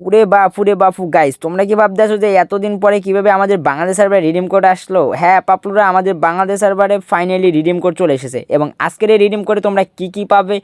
উরে বাপু রে বাপু গাইস তোমরা কি ভাবতেছো যে এতদিন পরে কীভাবে আমাদের বাংলাদেশ সার্ভারে রিডিম কোড আসলো? হ্যাঁ পাপলুরা আমাদের বাংলাদেশ সার্ভারে ফাইনালি রিডিম কোড চলে এসেছে। এবং আজকের এই রিডিম কোডে তোমরা কি কি পাবে,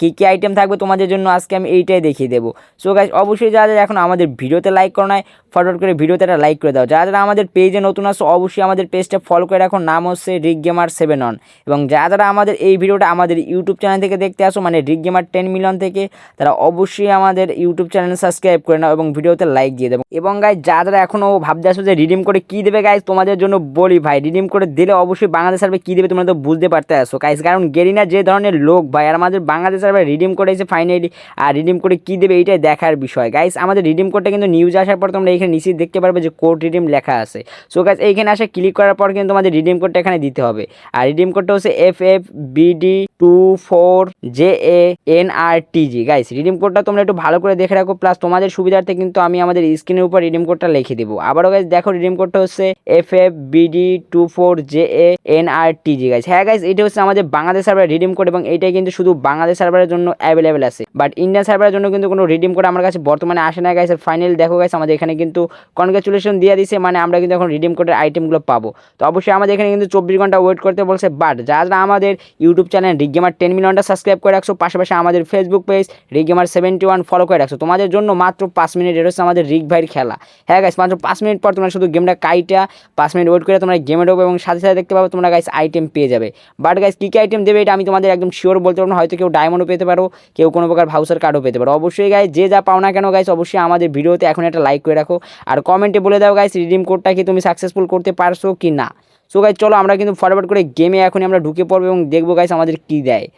কি কি আইটেম থাকবে তোমাদের জন্য আজকে আমি এইটাই দেখিয়ে দেবো। সো গাইস অবশ্যই যারা যারা এখন আমাদের ভিডিওতে লাইক করো নাই ফটোফট করে ভিডিওতে একটা লাইক করে দাও। যারা যারা আমাদের পেজে নতুন আসো অবশ্যই আমাদের পেজটা ফলো করে রাখো। নাম হচ্ছে রিক গেমার সেভেন অন এবং যারা যারা আমাদের এই ভিডিওটা আমাদের ইউটিউব চ্যানেল থেকে দেখতে আসো মানে রিক গেমার টেন মিলিয়ন থেকে, তারা অবশ্যই আমাদের ইউটিউব চ্যানেল সাবস্ক্রাইব করে নাও এবং ভিডিওতে লাইক দিয়ে দেবো। এবং গাইজ যারা যারা এখনও ভাবতে আসো যে রিডিম করে কী দেবে গাইজ তোমাদের জন্য বলি ভাই রিডিম করে দিলে অবশ্যই বাংলাদেশ সার্ভে কী দেবে তোমরা তো বুঝতে পারতে আসো। গাইজ কারণ গেরিনা যে ধরনের লোক ভাই, আর আমাদের বাংলাদেশ সার্ভে রিডিম করে এসে ফাইনালি আর রিডিম করে কী দেবে এইটাই দেখার বিষয়। গাইজ আমাদের রিডিম কোডটা কিন্তু নিউজ আসার পর তোমরা এখানে নিশ্চিত দেখতে পারবে যে কোড রিডিম লেখা আছে। সো গাইজ এইখানে আসে ক্লিক করার পর কিন্তু তোমাদের রিডিম কোডটা এখানে দিতে হবে। আর রিডিম কোডটা হচ্ছে F F BD two four J A N R T G guys redeem কোডটা তোমরা একটু ভালো করে দেখে রাখো প্লাস তোমাদের সুবিধার্থে কিন্তু আমি আমাদের স্ক্রিনের উপর রিডিম কোডটা লিখে দেবো। আবারও গাইস দেখো রিডিম কোডটা হচ্ছে F F BD two four J A N R T G guys হ্যাঁ গাইস এটা হচ্ছে আমাদের বাংলাদেশ সার্ভার রিডিম কোড এবং এইটাই কিন্তু শুধু বাংলাদেশ সার্ভারের জন্য অ্যাভেলেবেল আছে। বাট ইন্ডিয়ান সার্ভারের জন্য কিন্তু কোনো রিডিম কোড আমার কাছে বর্তমানে আসে না গাইস ফাইনাল দেখো গাইস আমাদের এখানে কিন্তু কনগ্রাচুলেশন দিয়ে দিছে মানে আমরা কিন্তু এখন রিডিম কোডের আইটেমগুলো পাবো। তো অবশ্যই আমাদের এখানে কিন্তু চব্বিশ ঘণ্টা ওয়েট করতে বলছে বাট যারা আমাদের ইউটিউব চ্যানেল রিগেমার টেন মিলিয়নটা সাবস্ক্রাইব করে রাখছো, পাশাপাশি আমাদের Facebook page Regamer seventy one follow করে রাখছো। তোমাদের জন্য মাত্র পাঁচ মিনিট এটা হচ্ছে আমাদের রিগ ভাইয়ের খেলা। হ্যাঁ গাইস মাত্র পাঁচ মিনিট পর তোমরা শুধু গেমটা কাইটা, পাঁচ মিনিট ওয়েট করে তোমরা গেমে ঢোকো এবং সাথে সাথে দেখতে পাবো তোমরা গাইস আইটেম পেয়ে যাবে। বাট গাইস কী কী আইটেম দেবে এটা আমি তোমাদের একদম শিওর বলতে পারব না, হয়তো কেউ ডায়মন্ডও পেতে পারো, কেউ কোনো প্রকার ভাউচার কার্ডও পেতে পারো। অবশ্যই গাইস যে যা পাও না কেন গাইস অবশ্যই আমাদের ভিডিওতে এখন একটা লাইক করে রাখো। আর কমেন্টে বলে দাও গাইস রিডিম কোডটা কি তুমি সাকসেসফুল করতে পারছ কি না। সো গাইজ চলো আমরা কিন্তু ফরওয়ার্ড করে গেমে এখনই আমরা ঢুকে পড়ব এবং দেখব গাইস আমাদের কী দেয়।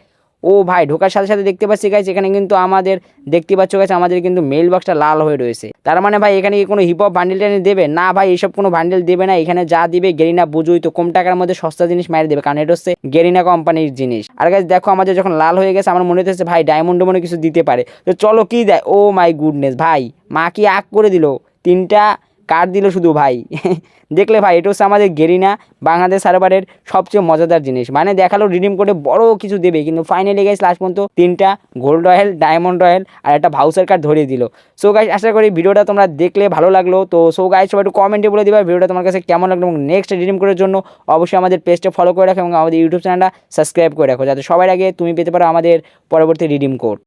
ও ভাই, ঢোকার সাথে সাথে দেখতে পাচ্ছি গাইস এখানে কিন্তু আমাদের, দেখতে পাচ্ছ গাইস আমাদের কিন্তু মেল বক্সটা লাল হয়ে রয়েছে। তার মানে ভাই, এখানে কি কোনো হিপ হপ বান্ডেল টেনে দেবে? না ভাই, এসব কোনো বান্ডেল দেবে না, এখানে যা দিবে গেরিনা বুঝুই তো কম টাকার মধ্যে সস্তা জিনিস মারি দেবে, কারণ এটা হচ্ছে গেরিনা কোম্পানির জিনিস। আর গাইস দেখো আমাদের যখন লাল হয়ে গেছে, আমার মনে হচ্ছে ভাই ডায়মন্ড মনে কিছু দিতে পারে। তো চলো কি দেয়? ও মাই গুডনেস ভাই, মা কি আগ করে দিল? তিনটা কার্ড দিল শুধু ভাই? দেখলে ভাই, এটা হচ্ছে আমাদের গেরিনা, বাংলাদেশ সার্ভারের সবচেয়ে মজাদার জিনিস। মানে দেখাল রিডিম করে বড় কিছু দেবে, কিন্তু ফাইনালি গাইস লাস্ট পর্যন্ত তিনটা গোল্ড রয়েল ডায়মন্ড রয়েল আর একটা ভাউচার কার্ড ধরিয়ে দিল। সো গাইস আশা করি ভিডিওটা তোমরা দেখলে ভালো লাগল। তো সো গাইস সবাই একটু কমেন্টে বলে দিবা ভিডিওটা তোমার কাছে কেমন লাগল এবং নেক্সট রিডিম করার জন্য অবশ্যই আমাদের পেজটা ফলো করে রাখো এবং আমাদের ইউটিউব চ্যানেলটা সাবস্ক্রাইব করে রাখো, যাতে সবার আগে তুমি পেতে পারো আমাদের পরবর্তী রিডিম কোড